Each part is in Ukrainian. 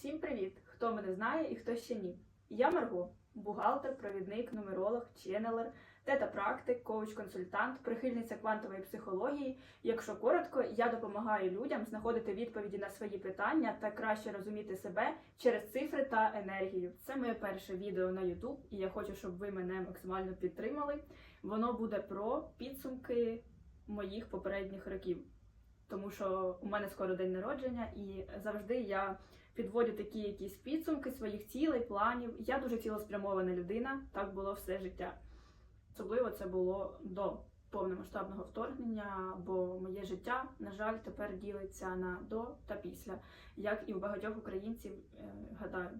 Всім привіт! Хто мене знає і хто ще ні. Я Марго, бухгалтер, провідник, нумеролог, ченелер, тета-практик, коуч-консультант, прихильниця квантової психології. Якщо коротко, я допомагаю людям знаходити відповіді на свої питання та краще розуміти себе через цифри та енергію. Це моє перше відео на YouTube, і я хочу, щоб ви мене максимально підтримали. Воно буде про підсумки моїх попередніх років. Тому що у мене скоро день народження, і завжди я підводю такі якісь підсумки своїх цілей, планів. Я дуже цілеспрямована людина, так було все життя. Особливо це було до повномасштабного вторгнення, бо моє життя, на жаль, тепер ділиться на до та після, як і у багатьох українців, е, гадаю.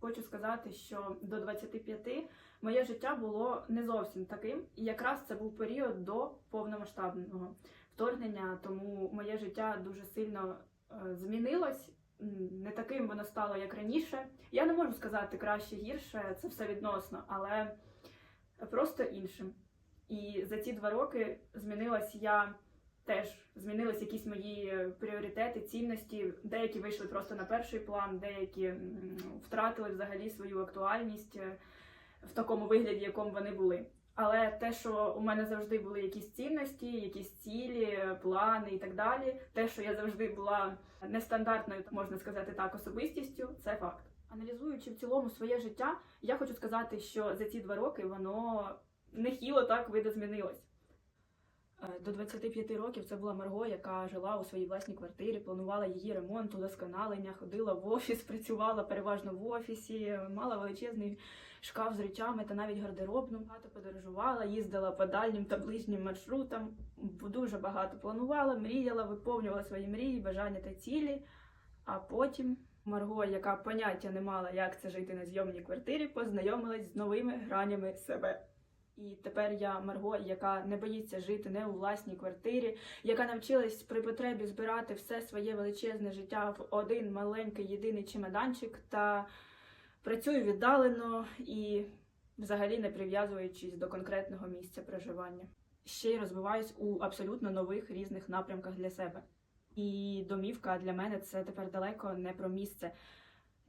Хочу сказати, що до 25 моє життя було не зовсім таким, і якраз це був період до повномасштабного вторгнення, тому моє життя дуже сильно е, змінилось. Не таким воно стало, як раніше. Я не можу сказати краще, гірше, це все відносно, але просто іншим. І за ці два роки змінилась я теж, змінились якісь мої пріоритети, цінності. Деякі вийшли просто на перший план, деякі втратили взагалі свою актуальність е, в такому вигляді, якому вони були. Але те, що у мене завжди були якісь цінності, якісь цілі, плани і так далі, те, що я завжди була нестандартною, можна сказати так, особистістю, це факт. Аналізуючи в цілому своє життя, я хочу сказати, що за ці два роки воно нехило так видозмінилось. Е, До 25 років це була Марго, яка жила у своїй власній квартирі, планувала її ремонт, удосконалення, ходила в офіс, працювала переважно в офісі, мала величезний шкаф з речами та навіть гардеробну. Багато подорожувала, їздила по дальнім та ближнім маршрутам, дуже багато планувала, мріяла, виповнювала свої мрії, бажання та цілі. А потім Марго, яка поняття не мала, як це жити на зйомній квартирі, познайомилась з новими гранями себе. І тепер я Марго, яка не боїться жити не у власній квартирі, яка навчилась при потребі збирати все своє величезне життя в один маленький єдиний чемоданчик та працюю віддалено і взагалі не прив'язуючись до конкретного місця проживання. Ще й розвиваюсь у абсолютно нових різних напрямках для себе. І домівка для мене це тепер далеко не про місце.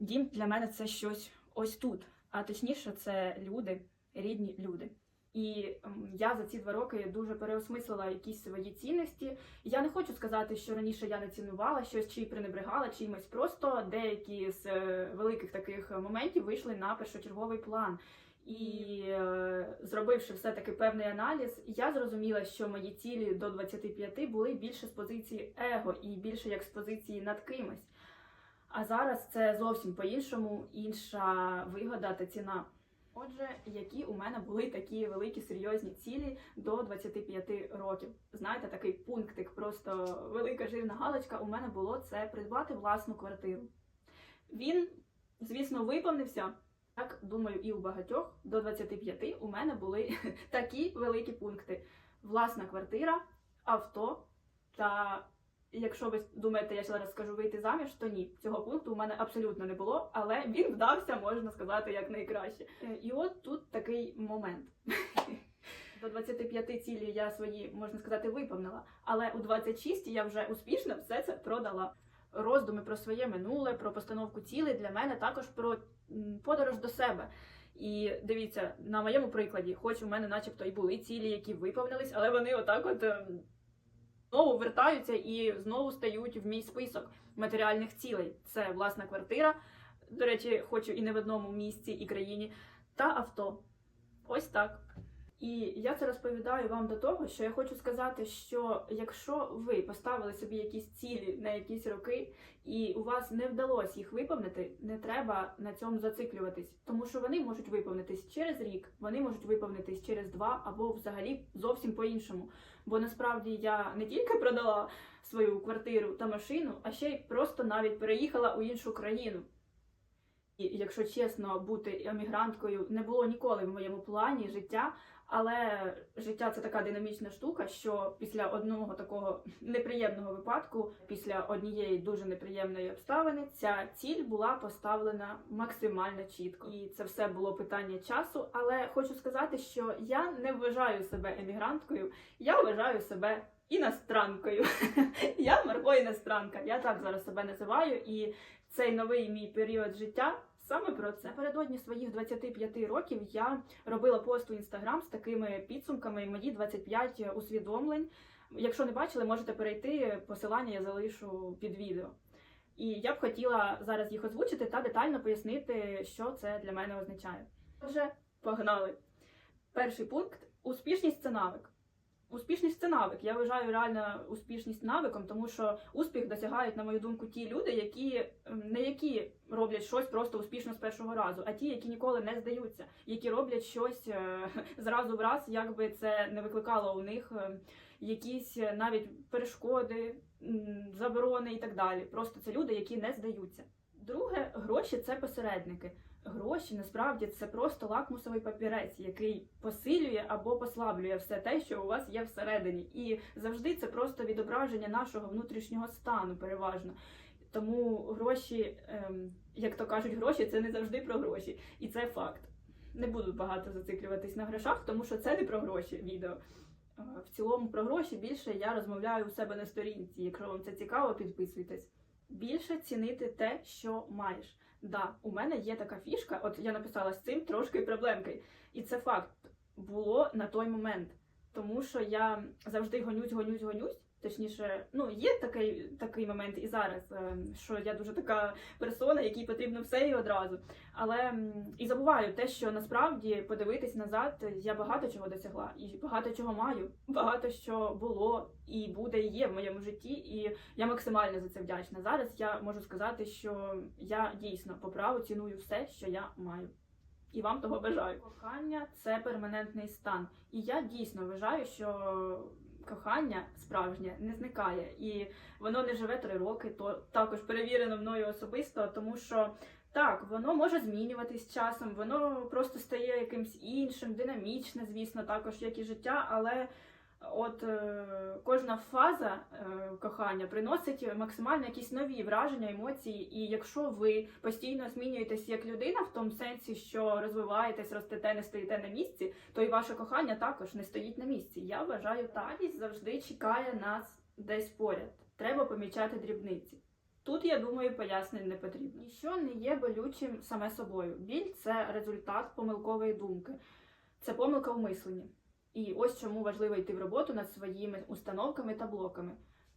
Дім для мене це щось ось тут. А точніше, це люди, рідні люди. І я за ці два роки дуже переосмислила якісь свої цінності. Я не хочу сказати, що раніше я не цінувала щось чи пренебрегала чимось. Просто деякі з е, великих таких моментів вийшли на першочерговий план. І е, зробивши все таки певний аналіз, я зрозуміла, що мої цілі до 25 були більше з позиції его і більше як з позиції над кимось. А зараз це зовсім по-іншому, інша вигода та ціна. Отже, які у мене були такі великі серйозні цілі до 25 років. Знаєте, такий пунктик, просто велика жирна галочка. У мене було це придбати власну квартиру. Він, звісно, виповнився. Так, думаю, і у багатьох до 25 у мене були такі великі пункти: власна квартира, авто. Та якщо ви думаєте, я зараз скажу вийти заміж, то ні, цього пункту у мене абсолютно не було, але він вдався, можна сказати, як найкраще. Е, І от тут такий момент. До 25 цілі я свої, можна сказати, виповнила, але у 26 я вже успішно все це продала. Роздуми про своє минуле, про постановку цілей для мене також про подорож до себе. І дивіться, на моєму прикладі, хоч у мене, начебто, і були цілі, які виповнились, але вони отак от ем, знову вертаються і знову стають в мій список матеріальних цілей. Це власна квартира. До речі, хочу і не в одному місці і країні, та авто. Ось так. І я це розповідаю вам до того, що я хочу сказати, що якщо ви поставили собі якісь цілі на якісь роки, і у вас не вдалося їх виповнити, не треба на цьому зациклюватись, тому що вони можуть виповнитись через рік, вони можуть виповнитись через два або взагалі зовсім по-іншому. Бо насправді я не тільки продала свою квартиру та машину, а ще й просто навіть переїхала у іншу країну. І якщо чесно, бути емігранткою не було ніколи в моєму плані життя, але життя це така динамічна штука, що після одного такого неприємного випадку, після однієї дуже неприємної обставини, ця ціль була поставлена максимально чітко. І це все було питання часу. Але хочу сказати, що я не вважаю себе емігранткою, я вважаю себе іностранкою. Я Марго іностранка. Я так зараз себе називаю, і цей новий мій період життя саме про це. Напередодні своїх 25 років я робила пост у інстаграм з такими підсумками мої 25 усвідомлень. Якщо не бачили, можете перейти. Посилання я залишу під відео. І я б хотіла зараз їх озвучити та детально пояснити, що це для мене означає. Отже, погнали. Перший пункт успішність це навик. Успішність це навик. Я вважаю реально успішність навиком, тому що успіх досягають, на мою думку, ті люди, які ем, не які роблять щось просто успішно з першого разу, а ті, які ніколи не здаються, які роблять щось е, зразу в раз, як би це не викликало у них е, якісь е, навіть перешкоди, заборони і так далі. Просто це люди, які не здаються. Друге, гроші це посередники. Гроші насправді це просто лакмусовий папірець, який посилює або послаблює все те, що у вас є всередині. І завжди це просто відображення нашого внутрішнього стану, переважно. Тому гроші, ем, як то кажуть, гроші це не завжди про гроші, і це факт. Не буду багато зациклюватись на грошах, тому що це не про гроші відео. Е, В цілому про гроші більше я розмовляю у себе на сторінці. Якщо вам це цікаво, підписуйтесь. Більше цінити те, що маєш. Да, у мене є така фішка, от я написала з цим трошки проблемки. І це факт було на той момент. Тому що я завжди гонюсь, гонюсь, гонюсь. Точніше, ну є такий такий момент і зараз, е, що я дуже така персона, якій потрібно все і одразу. Але і забуваю те, що насправді подивитись назад, я багато чого досягла, і багато чого маю, багато що було і буде, і є в моєму житті, і я максимально за це вдячна. Зараз я можу сказати, що я дійсно по праву ціную все, що я маю. І вам того бажаю. Кохання це перманентний стан. І я дійсно вважаю, що кохання справжнє не зникає, і воно не живе три роки. То також перевірено мною особисто, тому що так, воно може змінюватись часом, воно просто стає якимсь іншим, динамічне, звісно, також як і життя, але. От е, кожна фаза е, кохання приносить максимально якісь нові враження, емоції. І якщо ви постійно змінюєтесь як людина, в тому сенсі, що розвиваєтесь, ростете, не стоїте на місці, то і ваше кохання також не стоїть на місці. Я вважаю, радість завжди чекає нас десь поряд. Треба помічати дрібниці. Тут, я думаю, пояснень не потрібно. Ніщо не є болючим саме собою. Біль це результат помилкової думки, це помилка в мисленні. І ось чому важливо йти в роботу над своїми установками та блоками.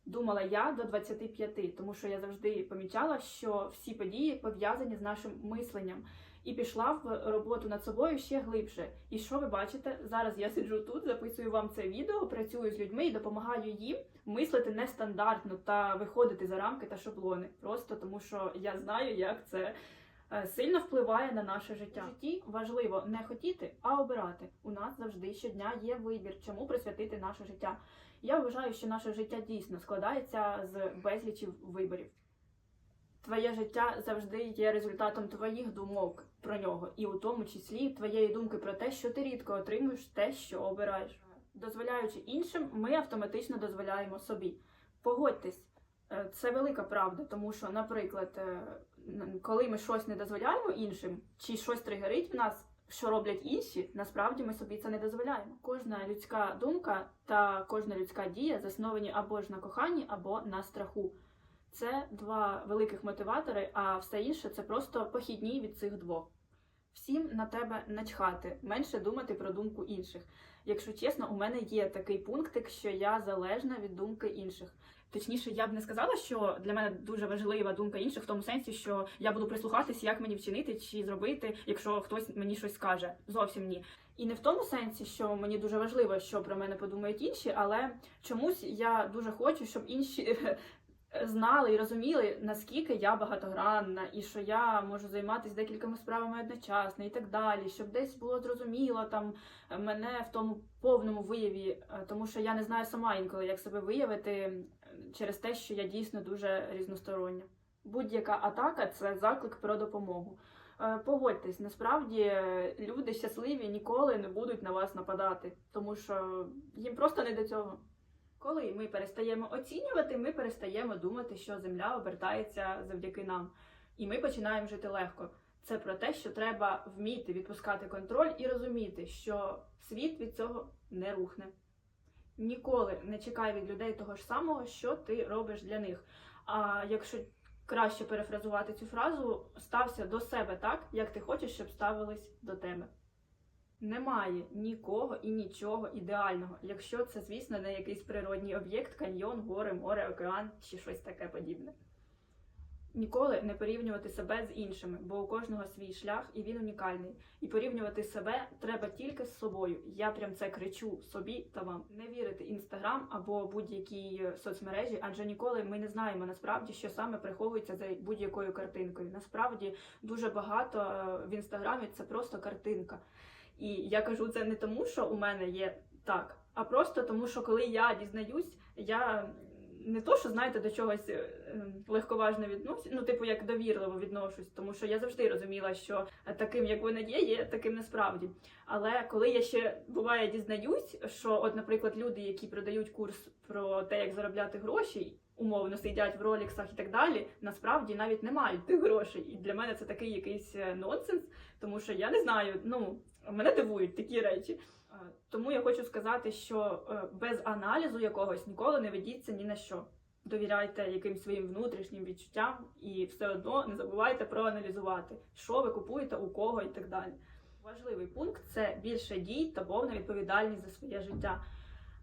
Думала я до 25, тому що я завжди помічала, що всі події пов'язані з нашим мисленням. І пішла в роботу над собою ще глибше. І що ви бачите? Зараз я сиджу тут, записую вам це відео, працюю з людьми і допомагаю їм мислити нестандартно та виходити за рамки та шаблони. Просто тому, що я знаю, як це сильно впливає на наше життя. В житті важливо не хотіти, а обирати. У нас завжди щодня є вибір, чому присвятити наше життя. Я вважаю, що наше життя дійсно складається з безлічі виборів. Твоє життя завжди є результатом твоїх думок про нього, і у тому числі твоєї думки про те, що ти рідко отримуєш те, що обираєш. Дозволяючи іншим, ми автоматично дозволяємо собі. Погодьтесь, е, це велика правда, тому що, наприклад, е, коли ми щось не дозволяємо іншим, чи щось тригерить в нас, що роблять інші, насправді ми собі це не дозволяємо. Кожна людська думка та кожна людська дія засновані або ж на коханні, або на страху. Це два великих мотиватори, а все інше це просто похідні від цих двох. Всім на тебе начхати, менше думати про думку інших. Якщо чесно, у мене є такий пунктик, що я залежна від думки інших. Точніше, я б не сказала, що для мене дуже важлива думка інших, в тому сенсі, що я буду прислухатись, як мені вчинити чи зробити, якщо хтось мені щось скаже. Зовсім ні. І не в тому сенсі, що мені дуже важливо, що про мене подумають інші, але чомусь я дуже хочу, щоб інші знали і розуміли, наскільки я багатогранна, і що я можу займатися декількома справами одночасно, і так далі, щоб десь було зрозуміло там мене в тому повному вияві, е, тому що я не знаю сама інколи, як себе виявити е, через те, що я дійсно дуже різностороння. Будь-яка атака це заклик про допомогу. Е, Погодьтесь, насправді е, люди щасливі ніколи не будуть на вас нападати, тому що їм просто не до цього. Коли ми перестаємо оцінювати, ми перестаємо думати, що земля обертається завдяки нам, і ми починаємо жити легко. Це про те, що треба вміти відпускати контроль і розуміти, що світ від цього не рухне. Ніколи не чекай від людей того ж самого, що ти робиш для них. А якщо краще перефразувати цю фразу, стався до себе так, як ти хочеш, щоб ставились до тебе. Немає нікого і нічого ідеального, якщо це, звісно, не якийсь природній об'єкт, каньйон, гори, море, океан чи щось таке подібне. Ніколи не порівнювати себе з іншими, бо у кожного свій шлях і він унікальний. І порівнювати себе треба тільки з собою. Я прям це кричу собі та вам. Не вірити інстаграм або будь-якій соцмережі, адже ніколи ми не знаємо насправді, що саме приховується за будь-якою картинкою. Насправді дуже багато е, в інстаграмі це просто картинка. І я кажу це не тому, що у мене є так, а просто тому, що коли я дізнаюсь, я не то, що знаєте, до чогось е, легковажно відношусь, ну, типу, як довірливо відношусь, тому що я завжди розуміла, що таким, як вона є, є таким насправді. Але коли я ще буває дізнаюсь, що, от, наприклад, люди, які продають курс про те, як заробляти гроші. Умовно сидять в роліксах і так далі, насправді навіть не мають тих грошей. І для мене це такий якийсь е, нонсенс, тому що я не знаю, ну мене дивують такі речі. Тому я хочу сказати, що е, без аналізу якогось ніколи не ведіться ні на що. Довіряйте якимсь своїм внутрішнім відчуттям і все одно не забувайте проаналізувати, що ви купуєте, у кого і так далі. Важливий пункт це більше дій та повна відповідальність за своє життя.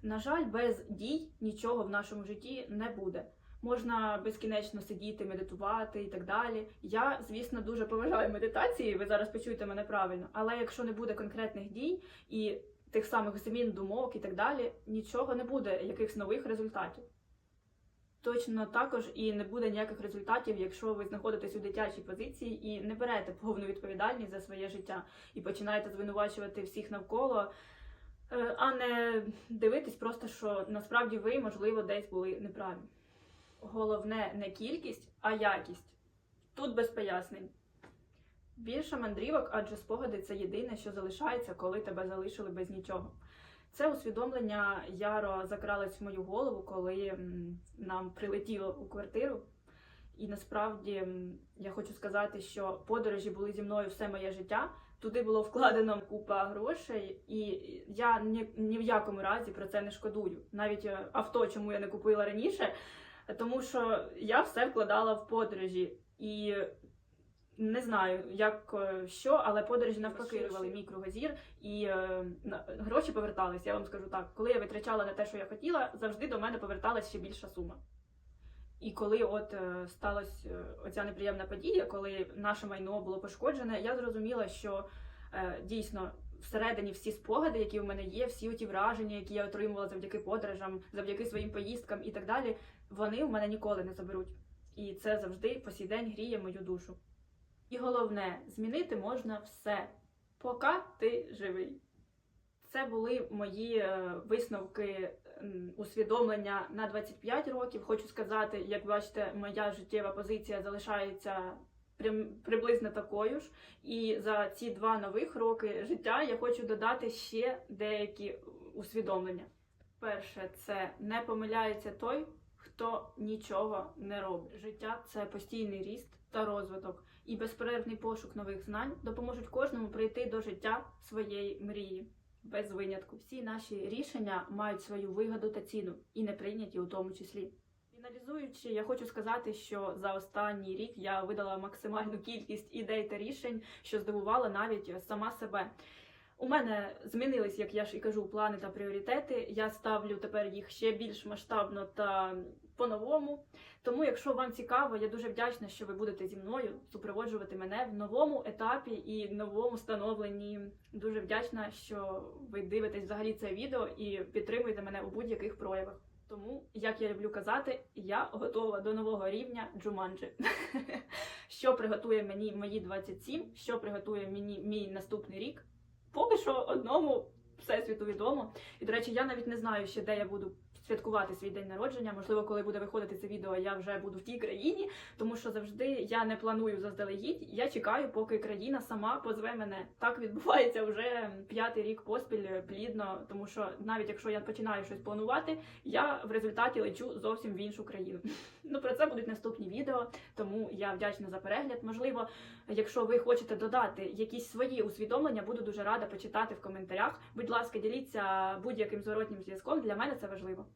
На жаль, без дій нічого в нашому житті не буде. Можна безкінечно сидіти, медитувати і так далі. Я, звісно, дуже поважаю медитації. Ви зараз почуєте мене правильно. Але якщо не буде конкретних дій і тих самих змін думок і так далі, нічого не буде, якихось нових результатів. Точно також і не буде ніяких результатів, якщо ви знаходитесь у дитячій позиції і не берете повну відповідальність за своє життя і починаєте звинувачувати всіх навколо, е, а не дивитись просто, що насправді ви, можливо, десь були неправі. Головне не кількість, а якість. Тут без пояснень. Більше мандрівок, адже спогади це єдине, що залишається, коли тебе залишили без нічого. Це усвідомлення яро закралось в мою голову, коли нам прилетіло у квартиру. І насправді я хочу сказати, що подорожі були зі мною все моє життя. Туди було вкладено купа грошей, і я ні, ні в якому разі про це не шкодую. Навіть е, авто, чому я не купила раніше, тому що я все вкладала в подорожі. І не знаю, як е, що, але подорожі навпаки рвали мій кругозір, і е, гроші повертались. Я вам скажу так, коли я витрачала на те, що я хотіла, завжди до мене поверталась ще більша сума. І коли от е, сталася е, оця неприємна подія, коли наше майно було пошкоджене, я зрозуміла, що е, дійсно всередині всі спогади, які в мене є, всі ті враження, які я отримувала завдяки подорожам, завдяки своїм поїздкам і так далі, вони в мене ніколи не заберуть. І це завжди по сей день гріє мою душу. І головне, змінити можна все, поки ти живий. Це були мої е, висновки усвідомлення на 25 років. Хочу сказати, як бачите, моя життєва позиція залишається приблизно такою ж. І за ці два нових роки життя я хочу додати ще деякі усвідомлення. Перше, це не помиляється той, хто нічого не робить. Життя це постійний ріст та розвиток, і безперервний пошук нових знань допоможуть кожному прийти до життя своєї мрії. Без винятку. Всі наші рішення мають свою вигоду та ціну, і не прийняті у тому числі. Фіналізуючи, я хочу сказати, що за останній рік я видала максимальну кількість ідей та рішень, що здивувала навіть сама себе. У мене змінились, як я ж і кажу, плани та пріоритети. Я ставлю тепер їх ще більш масштабно та по-новому. Тому, якщо вам цікаво, я дуже вдячна, що ви будете зі мною супроводжувати мене в новому етапі і новому становленні. Дуже вдячна, що ви дивитесь взагалі це відео і підтримуєте мене у будь-яких проявах. Тому, як я люблю казати, я готова до нового рівня Джуманджі. Що приготує мені мої 27, що приготує мені мій наступний рік. Поки що одному всесвіту відомо. І, до речі, я навіть не знаю ще, де я буду святкувати свій день народження. Можливо, коли буде виходити це відео, я вже буду в тій країні, тому що завжди я не планую заздалегідь. Я чекаю, поки країна сама позве мене. Так відбувається вже п'ятий рік поспіль плідно, тому що навіть якщо я починаю щось планувати, я в результаті лечу зовсім в іншу країну. Ну про це будуть наступні відео, тому я вдячна за перегляд. Можливо, якщо ви хочете додати якісь свої усвідомлення, буду дуже рада почитати в коментарях. Будь ласка, діліться будь-яким зворотнім зв'язком. Для мене це важливо.